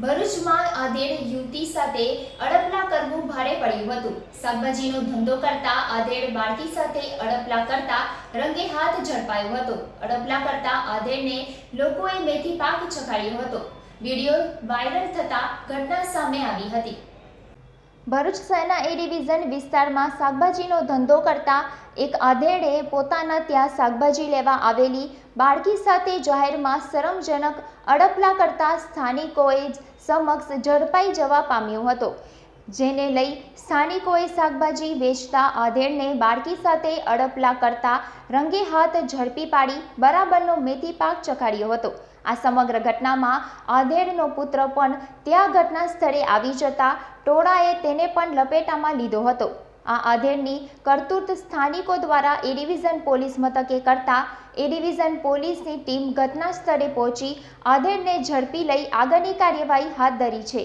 ભરૂચમાં આધેડ યુવતી સાથે અડપલા કરવું ભારે પડ્યું હતું. શાકભાજીનો ધંધો કરતા આધેડ બાળકી સાથે અડપલા કરતા રંગે હાથ ઝડપાયો હતો. અડપલા કરતા આધેડને લોકોએ મેથી પાક ચખાડ્યો હતો. વીડિયો વાયરલ થતા ઘટના સામે આવી હતી. ભરૂચ શહેરના એ ડિવિઝન વિસ્તારમાં શાકભાજીનો ધંધો કરતા એક આધેડે પોતાના ત્યાં શાકભાજી લેવા આવેલી બાળકી સાથે જાહેરમાં શરમજનક અડપલા કરતા સ્થાનિકોએ સમક્ષ ઝડપાઈ જવા પામ્યો હતો, જેને લઈ સ્થાનિકોએ શાકભાજી વેચતા આધેડને બાળકી સાથે અડપલા કરતા રંગે હાથ ઝડપી પાડી બરાબરનો મેથી પાક ચખાડ્યો હતો. આ સમગ્ર ઘટનામાં આધેડનો પુત્ર પણ ત્યાં ઘટના સ્થળે આવી જતા ટોળાએ તેને પણ લપેટામાં લીધો હતો. આ આધેડની કરતૂત સ્થાનિકો દ્વારા એ ડિવિઝન પોલીસ મથકે કરતા એ ડિવિઝન પોલીસની ટીમ ઘટના સ્થળે પહોંચી આધેડને ઝડપી લઈ આગળની કાર્યવાહી હાથ ધરી છે.